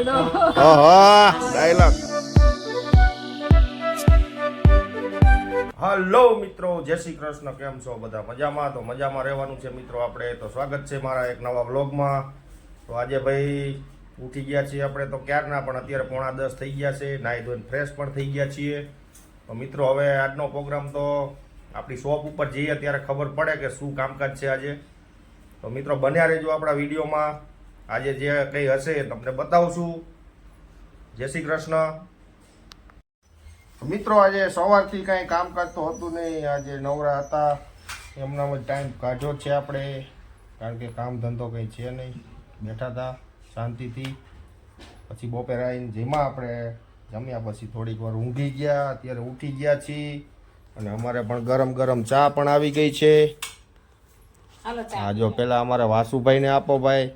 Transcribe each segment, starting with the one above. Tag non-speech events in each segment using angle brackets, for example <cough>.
ઓહો dialog. Hello મિત્રો જય શ્રી કૃષ્ણ. કેમ છો બધા? મજામાં? તો મજામાં રહેવાનું છે મિત્રો આપણે. તો સ્વાગત છે મારા એક નવા વ્લોગમાં. તો આજે ભાઈ ઉઠી ગયા છીએ આપણે તો ક્યારના પણ અત્યારે પોણા દસ થઈ ગયા છે. નાહી ધોઈને ફ્રેશ પણ થઈ ગયા છીએ. તો મિત્રો હવે આજનો પ્રોગ્રામ તો આપણી શોપ ઉપર જઈએ ત્યારે ખબર પડે કે શું કામકાજ છે આજે. તો મિત્રો બન્યા રહેજો આપણા વિડીયોમાં. આજે જે કંઈ હશે એ તમને બતાવશું. જય શ્રી કૃષ્ણ. મિત્રો આજે સવારથી કાંઈ કામકાજ તો હતું નહીં. આજે નવરા હતા. એમનામાં જ ટાઈમ કાઢ્યો છે આપણે. કારણ કે કામ ધંધો કંઈ છે નહીં. બેઠા હતા શાંતિથી. પછી બપોરે આવીને જેમાં આપણે જમ્યા. પછી થોડીક વાર ઊંઘી ગયા. અત્યારે ઉઠી ગયા છીએ. અને અમારે પણ ગરમ ગરમ ચા પણ આવી ગઈ છે. હાલો ચા હા જો પેલા અમારા વાસુભાઈને આપો ભાઈ.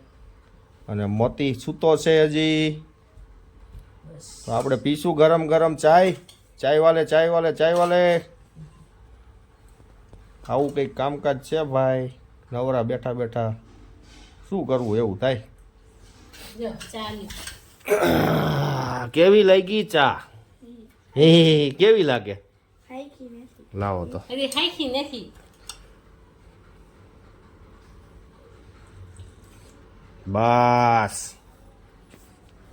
અને મોતી સૂતો છે હજી. તો આપણે પીશું ગરમ ગરમ ચાય. ચાય વાલે ચાય વાલે ચાય વાલે. આવું કંઈક કામકાજ છે ભાઈ. નવરા બેઠા બેઠા. શું કરવું એવું થાય. <coughs> કેવી લાગી ચા? હે કેવી લાગે? લાવો તો. નથી. બસ.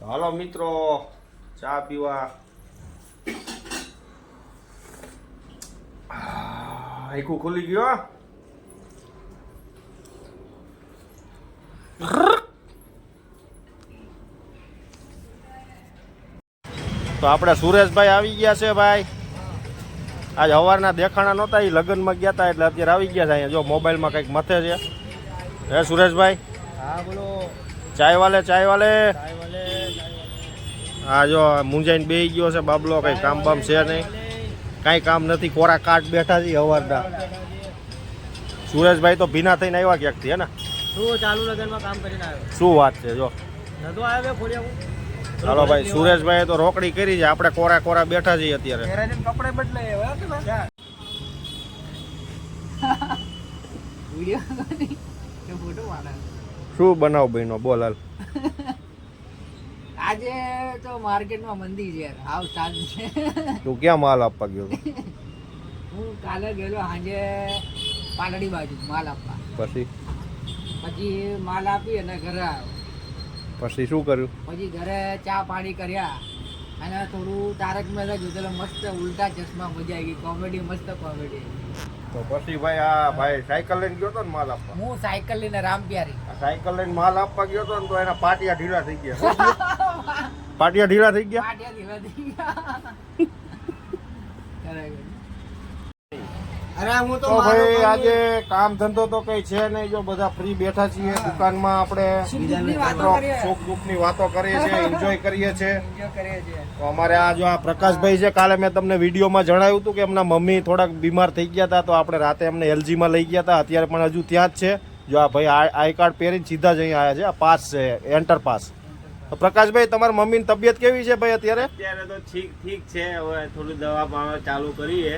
હાલો મિત્રો, ચા પીવા. આખું ખુલી ગયો તો આપણે સુરેશભાઈ આવી ગયા છે ભાઈ. આજ સવારના દેખાણા નહોતા એ લગ્નમાં ગયા હતા એટલે અત્યારે આવી ગયા છે અહીંયા. જો મોબાઈલમાં કંઈક મથે છે. હે સુરેશભાઈ? હા બોલો. ચાય વાલે ચાય વાલે. હા જો મુંજાઈને બે ગયો છે બાબલો કઈ કામ બામ છે નહીં. કાંઈ કામ નથી કોરા કાટ બેઠા છે હવારના સુરેશભાઈ તો ભીના થઈને આવ્યા ક્યાંકથી હે ને? શું ચાલુ લગનમાં કામ કરીને આવ્યો. શું વાત છે જો. નતો આવ્યો ખોડિયા ચાલો ભાઈ સુરેશભાઈ તો રોકડી કરી છે આપણે કોરા કોરા બેઠા છીએ અત્યારે. <laughs> વીડિયો શું બનાવ બહેનો બોલ હાલ. <laughs> આજે તો માર્કેટમાં મંદી છે આવ સાંજ છે. <laughs> તું ક્યાં માલ આપવા ગયો <laughs> હું કાલે ગયેલો સાંજે પાલડી બાજુ માલ આપવા. પછી? પછી માલ આપી અને ઘરે આવ્યો. પછી શું કર્યું? પછી ઘરે ચા પાણી કર્યા અને થોડું તારક મહેતા જોતેલો મસ્ત ઉલટા ચશ્મા મજા આવી ગઈ. કોમેડી મસ્ત કોમેડી. તો પછી ભાઈ આ ભાઈ સાયકલ લઈને ગયો તો ને માલ આપવા. હું સાયકલ લઈને રામ પ્યારી આ સાયકલ લઈને માલ આપવા ગયો તો ને તો એના પાટિયા ઢીલા થઈ ગયા. <laughs> પાટિયા ઢીલા થઈ ગયા? પાટિયા ધીવા થઈ ગયા. <laughs> તો ભાઈ આજે કામ ધંધો તો કઈ છે નહીં. જો બધા ફ્રી બેઠા છીએ દુકાનમાં આપણે સુખ-દુઃખની વાતો કરીએ. વાતો કરીએ છીએ <laughs> એન્જોય કરીએ છીએ. તો અમારે આ જો આ પ્રકાશભાઈ છે કાલે મેં તમને વિડીયોમાં જણાવ્યું હતું કે એમના મમ્મી થોડાક બીમાર થઈ ગયા હતા તો આપણે રાતે એમને એલજીમાં લઈ ગયા હતા. અત્યારે પણ હજુ ત્યાં જ છે. જો આ ભાઈ આ- આઈ કાર્ડ પહેરીને સીધા જ અહીંયા આવ્યા છે. આ પાસ છે એન્ટર પાસ પ્રકાશભાઈ તમારી મમ્મીની તબિયત કેવી છે ભાઈ અત્યારે? અત્યારે તો ઠીક ઠીક છે. હવે થોડું દવા પાવા ચાલુ કરીએ.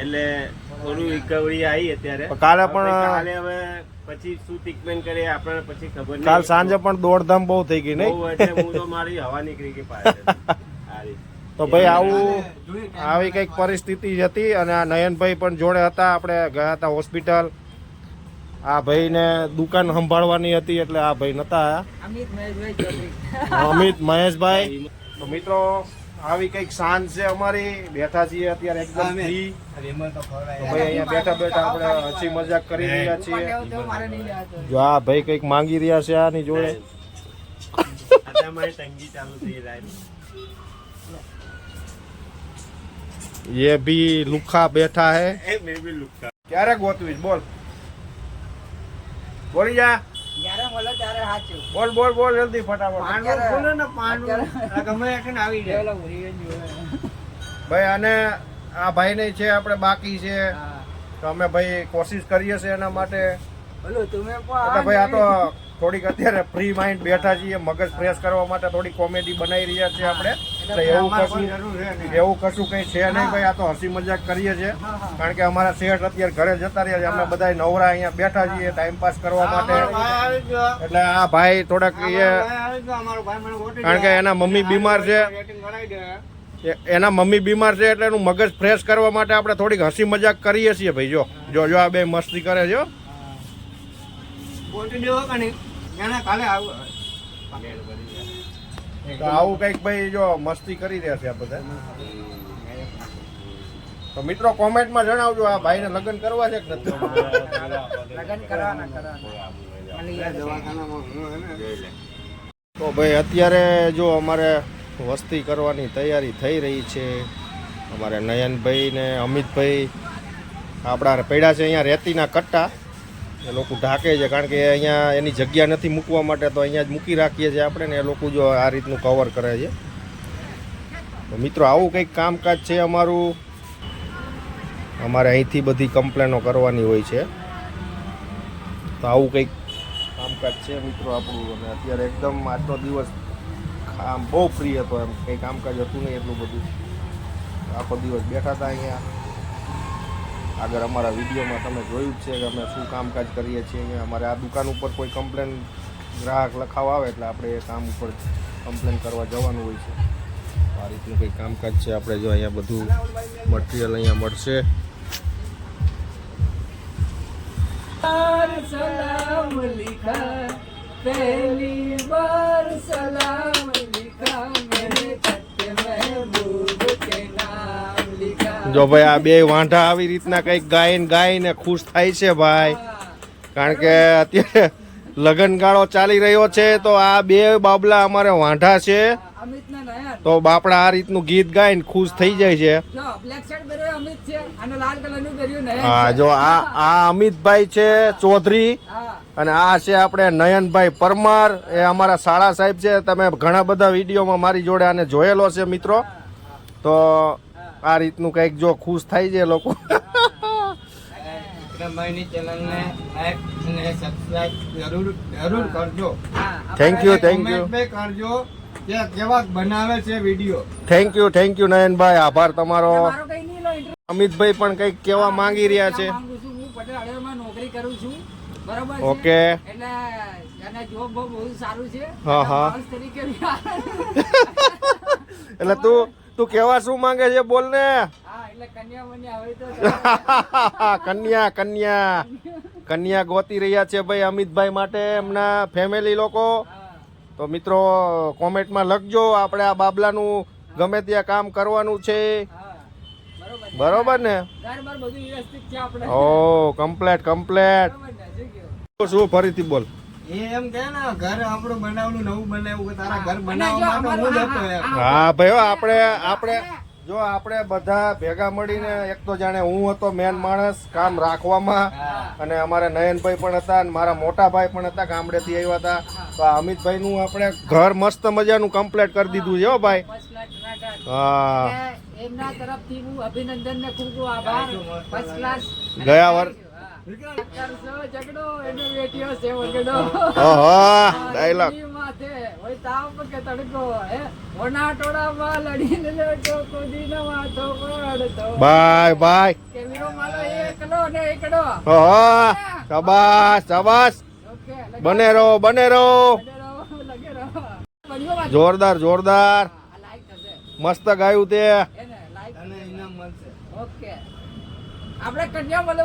એટલે થોડું રિકવરી આવી અત્યારે. કાલે પણ- કાલે હવે પછી શું ટ્રીટમેન્ટ કરીએ આપણે પછી ખબર નહીં. કાલ સાંજે પણ દોડધામ બહુ થઈ ગઈ નહીં? એટલે હું તો મારી હવા નીકળી ગઈ પાછળ. <laughs> તો ભાઈ આવું આવી કંઈક પરિસ્થિતિ હતી અને આ નયનભાઈ પણ જોડે હતા. આપણે ગયા હતા હોસ્પિટલ. આ ભાઈને દુકાન સંભાળવાની હતી એટલે આ ભાઈ નતા અમિત મહેશભાઈ ચૌધરી. અમિત મહેશભાઈ. તો મિત્રો આવી કંઈક સાંજ છે અમારી. બેઠા છીએ અત્યારે એકદમ ફ્રી તો ભાઈ અહીંયા બેઠા બેઠા આપણે હસી મજાક કરી રહ્યા છીએ. જો આ ભાઈ કંઈક માંગી રહ્યા છે આની જોડે. ये भी લુખા બેઠા હે. ક્યારે ગોતવીશ? બોલ. બોલી જા. જ્યારે મળે ત્યારે સાચું બોલ બોલ બોલ જલ્દી ફટાફટ. અત્યારે- બોલે ને પાંડુ ગમે એકને આવી જાય. ભાઈ અને આ ભાઈ ને છે આપણે બાકી છે. તો અમે ભાઈ કોશિશ કરીએ છીએ એના માટે. બોલો તમે પણ ભાઈ આ તો થોડીક અત્યારે ફ્રી માઇન્ડ બેઠા છીએ મગજ ફ્રેશ કરવા માટે થોડી કોમેડી બનાવી રહ્યા છીએ આપણે. એટલે એવું કશું કોઈ છે નહીં. એવું કશું કઈ છે નહીં ભાઈ આ તો હસી મજાક કરીએ છીએ. કારણ કે અમારા શેઠ અત્યારે ઘરે જતા રહ્યા છે અમે બધા નવરા અહીંયા બેઠા છીએ ટાઈમ પાસ કરવા માટે. એટલે આ ભાઈ થોડાક એ કારણ કે એના મમ્મી બીમાર છે. એના મમ્મી બીમાર છે એટલે એનું મગજ ફ્રેશ કરવા માટે આપણે થોડીક હસી મજાક કરીએ છીએ ભાઈ જો જો જો આ બે મસ્તી કરે છે કાલે આવું. તો આવું કંઈક ભાઈ જો મસ્તી કરી રહ્યા છે આ બધા. તો મિત્રો કોમેન્ટમાં જણાવજો આ ભાઈને લગ્ન કરવા છે કે નથી? લગન કરવાના, કરવાના. તો ભાઈ અત્યારે જો અમારે વસ્તી કરવાની તૈયારી થઈ રહી છે. અમારે નયનભાઈ ને અમિતભાઈ આપણા પડ્યા છે અહીંયા રેતીના કટ્ટા. એ લોકો ઢાકે છે, કારણ કે અહીંયા એની જગ્યા નથી મૂકવા માટે, તો અહીંયા જ મૂકી રાખીએ છીએ આપણે ને એ લોકો જો આ રીતનું કવર કરે છે. તો મિત્રો, આવું કંઈક કામકાજ છે અમારું? અમારે અહીંથી બધી કમ્પ્લેનો કરવાની હોય છે. તો આવું કંઈક કામકાજ છે મિત્રો આપણું, અને અત્યારે એકદમ આજનો દિવસ આમ બહુ ફ્રી હતો એમ. કંઈ કામકાજ હતું નહીં એટલું બધું. આખો દિવસ બેઠા હતા અહીંયા. આગળ અમારા વિડીયોમાં તમે જોયું જ છે કે અમે શું કામકાજ કરીએ છીએ અમારે આ દુકાન ઉપર કોઈ કમ્પ્લેન ગ્રાહક લખાવ આવે એટલે આપણે એ કામ ઉપર કમ્પ્લેન કરવા જવાનું હોય છે. આ રીતનું કંઈ કામકાજ છે. આપણે જો અહીંયા બધું મટીરિયલ અહીંયા મળશે. પહેલી વાર. જો ભાઈ આ બે વાંઢા આવી રીતના કંઈક ગાઈને ગાઈને ખુશ થાય છે ભાઈ. કારણ કે અત્યારે લગનગાળો ચાલી રહ્યો છે તો આ બે બાબલા અમારે વાંઢા છે. તો બાપડા આ રીતનું ગીત ગાઈને ખુશ થઈ જાય છે. હા જો આ આ અમિતભાઈ છે ચૌધરી અને આ છે આપણે નયનભાઈ પરમાર એ અમારા શાળા સાહેબ છે. તમે ઘણા બધા વિડીયોમાં મારી જોડે આને જોયેલો છે મિત્રો. તો આ રીતનું કંઈક જો ખુશ થાય છે લોકો. થેન્ક યુ થેન્ક યુ જરૂર જરૂર કરજો. કેવા બનાવે છે video thank you thank you Nayanbhai. આભાર તમારો. અમિતભાઈ પણ કંઈક કહેવા માંગી રહ્યા છે. માંગુ છું હું. પટેલ હળવદમાં નોકરી કરું છું. બરોબર ઓકે. એટલે એને જોબ બહુ સારું છે. હા, હા. તરીકે <laughs> એટલે તું તું કેવા શું માંગે છે બોલ ને. કન્યા <laughs> કન્યા કન્યા. કન્યા ગોતી રહ્યા છે ભાઈ અમિતભાઈ માટે એમના ફેમિલી લોકો. તો મિત્રો કોમેન્ટમાં લખજો આપણે આ બાબલાનું ગમે ત્યાં કામ કરવાનું છે. બરોબર ને? ઘર બાર બધું વ્યવસ્થિત છે આપણે. Oh complete complete? શું ફરીથી બોલ. એ એમ કે ને ઘર આપણું બનાવવાનું નવું બનાવ્યું કે તારા ઘર બનાવવા બનાવવા માટે હું ભાઈ હો, આપણે આપણે જો આપણે બધા ભેગા મળીને એક તો જાણે હું હતો મેન માણસ કામ રાખવામાં અને અમારા નયનભાઈ પણ હતા અને મારા મોટા ભાઈ પણ હતા ગામડેથી આવ્યા હતા. તો આ અમિતભાઈનું આપણે ઘર મસ્ત મજાનું કમ્પ્લીટ કરી દીધું છે ભાઈ. હા. એમના તરફથી હું અભિનંદન ને ખૂબ ખૂબ આભાર. ગયા વર- ઓહો ડાયલોગ બાય. ઓહો શાબાશ શાબાશ. બને રહો બને રહો જોરદાર જોરદાર. મસ્ત ગાયું તે. ઓકે આપણે કન્યા મળે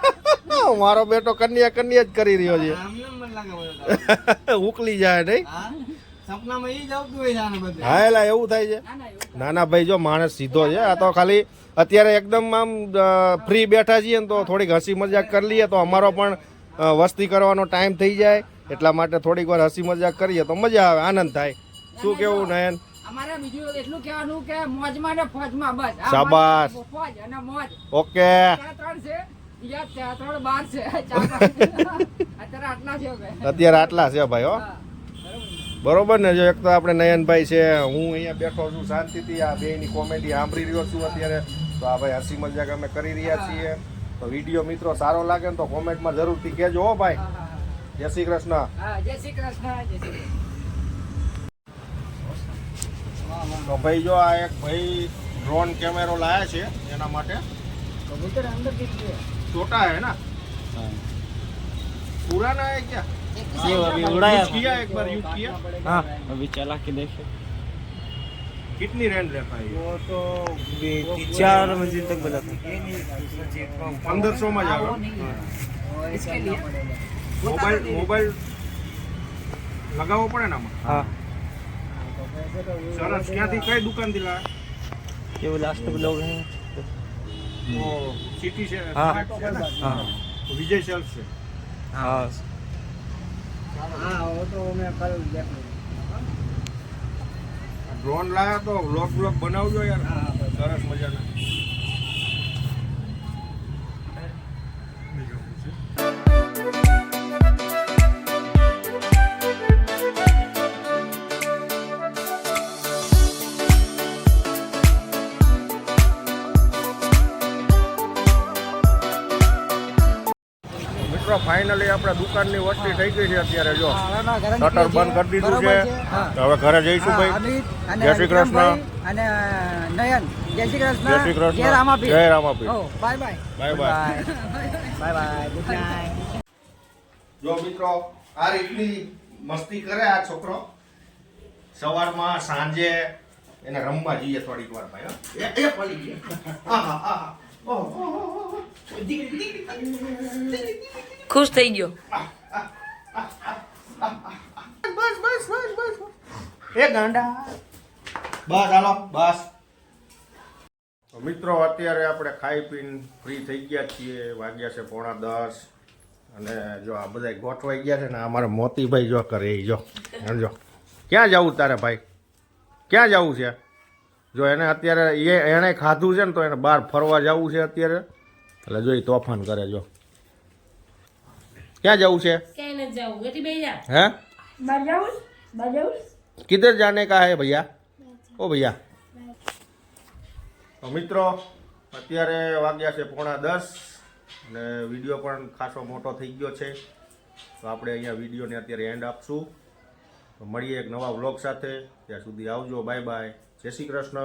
<laughs> મારો બેટો કન્યા કન્યા જ કરી રહ્યો છે. આમને મન લાગે <laughs> ઉકલી જાય નહીં. હા? સપનામાં ઈ જ આવતું હોય છે આને બધે. હા એલા એવું થાય છે. ના ના નાના ભાઈ જો માણસ સીધો છે આ તો ખાલી અત્યારે એકદમ આમ ફ્રી બેઠા છીએ ને તો થોડીક હસી મજાક કરી લઈએ તો અમારો પણ વસ્તી કરવાનો ટાઈમ થઈ જાય. એટલા માટે થોડીક વાર હસી મજાક કરીએ તો મજા આવે આનંદ થાય. શું કેવું નયન? અમારે બીજું એટલું કહેવાનું કે મોજમાં ને ફોજમાં બસ. શાબાશ. ફોજ અને મોજ. ઓકે. ત્રણ છે. અત્યારે આટલા છે ભાઈ હો. બરોબર. ને? જો એક તો આપણે નયનભાઈ છે હું અહીંયા બેઠો છું શાંતિથી આ બેની કોમેડી સાંભળી રહ્યો છું અત્યારે. તો આ ભાઈ હસી મજાક અમે કરી રહ્યા છીએ. તો વીડિયો મિત્રો સારો લાગે ને તો કોમેન્ટમાં જરૂરથી કહેજો હો ભાઈ. જય શ્રી કૃષ્ણ. જય શ્રી કૃષ્ણ જય શ્રી કૃષ્ણ. તો ભાઈ જો આ એક ભાઈ ડ્રોન કેમેરો લાયા છે એના માટે કબૂતર અંદર કેટલી छोटा है ना पुराना है क्या ये अभी उड़ाया यूज किया एक बार यूज किया हाँ अभी चला के देखे कितनी रेंज रहता है ये वो तो चार मंजिल तक बना था ये नहीं पंद्रह सौ में जाओ इसके लिए मोबाइल मोबाइल લગાવવો પડે ને આમાં हाँ સરસ. ક્યાંથી? કઈ દુકાનથી લા કેવો લાસ્ટ બ્લોગ હે. ઓ સિટી છે. હા. હા. વિજય સેલ્સ છે. હા. હા ઓ તો મેં કલ દેખ્યું ડ્રોન લાયા તો વ્લોગ વ્લોગ બનાવજો યાર. સરસ મજાના. મિત્રો ફાઇનલી આપણે દુકાનની વસ્તી થઈ ગઈ છે અત્યારે જો. શટર બંધ કરી દીધું છે. હવે ઘરે જઈશું ભાઈ. જય શ્રી કૃષ્ણ. અને નયન. જય શ્રી કૃષ્ણ. જય શ્રી કૃષ્ણ. જય રામાપી જય રામાપી bye bye bye bye bye bye good night જો મિત્રો આ રીતની મસ્તી કરે આ છોકરો. સવારમાં સાંજે એને રમવા જઈએ થોડીક વાર ભાઈ એ એ પડી ગયા. આહા, આહા. ઓહો, ઓહો, ઓહો. દીકરી, દીકરી, દીકરી. ખુશ થઈ ગયો. બસ બસ બસ બસ. એ ગાંડા. બસ હાલો બસ. મિત્રો અત્યારે આપણે ખાઈ પીને ફ્રી થઈ ગયા છીએ. વાગ્યા છે પોણા દસ. અને જો આ બધા ગોઠવાઈ ગયા છે ને અમારે મોતીભાઈ જો કરે એ જો. સમજો ક્યાં જવું તારે ભાઈ? ક્યાં જવું છે? જો એને અત્યારે એ એણે ખાધું છે ને તો એને બહાર ફરવા જવું છે અત્યારે. એટલે જો એ તોફાન કરે જો. ક્યાં જવું છે? ક્યાંય નથી જવું. હે? કિધર જાને કા હે ભૈયા? ઓ ભૈયા. તો મિત્રો અત્યારે વાગ્યા છે પોણા દસ ને વીડિયો પણ ખાસો મોટો થઈ ગયો છે. તો આપણે અહીંયા વિડીયોને અત્યારે એન્ડ આપશું. મળીએ એક નવા વ્લોગ સાથે. ત્યાં સુધી આવજો. બાય બાય જય શ્રી કૃષ્ણ.